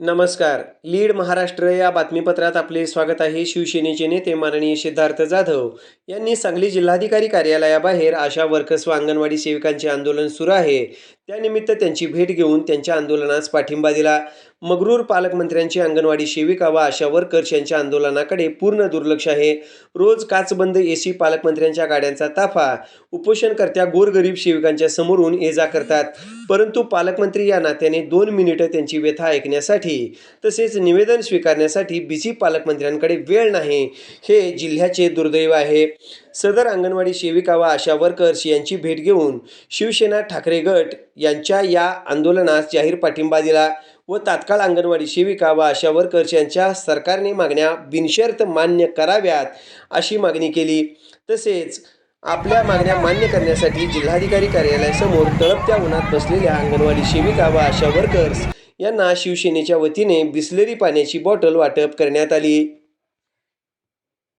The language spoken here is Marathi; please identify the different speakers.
Speaker 1: नमस्कार. लीड महाराष्ट्र या बातमीपत्रात आपले स्वागत आहे. शिवसेनेचे नेते माननीय सिद्धार्थ जाधव यांनी सांगली जिल्हाधिकारी कार्यालयाबाहेर आशा वर्कर्स व अंगणवाडी सेविकांचे आंदोलन सुरू आहे. त्यानिमित्त त्यांची भेट घेऊन त्यांच्या आंदोलनास पाठिंबा दिला. मगरूर पालकमंत्र्यांची अंगणवाडी सेविका व आशा वर्कर्स यांच्या आंदोलनाकडे पूर्ण दुर्लक्ष आहे. रोज काचबंद एसी पालकमंत्र्यांच्या गाड्यांचा ताफा उपोषणकर्त्या गोरगरीब सेविकांच्या समोरून ये जा करतात. परंतु पालकमंत्री या नात्याने दोन मिनिटं त्यांची व्यथा ऐकण्यासाठी तसेच निवेदन स्वीकारण्यासाठी बिझी पालकमंत्र्यांकडे वेळ नाही. हे जिल्ह्याचे दुर्दैव आहे. सदर अंगणवाडी सेविका व आशा वर्कर्स यांची भेट घेऊन शिवसेना ठाकरे गट यांच्या या आंदोलनास जाहीर पाठिंबा दिला व तात्काळ अंगणवाडी सेविका व आशा वर्कर्स यांच्या सरकारने मागण्या बिनशर्त मान्य कराव्यात अशी मागणी केली. तसेच आपल्या मागण्या मान्य करण्यासाठी जिल्हाधिकारी कार्यालयासमोर तळपत्या उन्हात बसलेल्या अंगणवाडी सेविका व आशा वर्कर्स यांना शिवसेनेच्या वतीने बिसलेरी पाण्याची बॉटल वाटप करण्यात आली.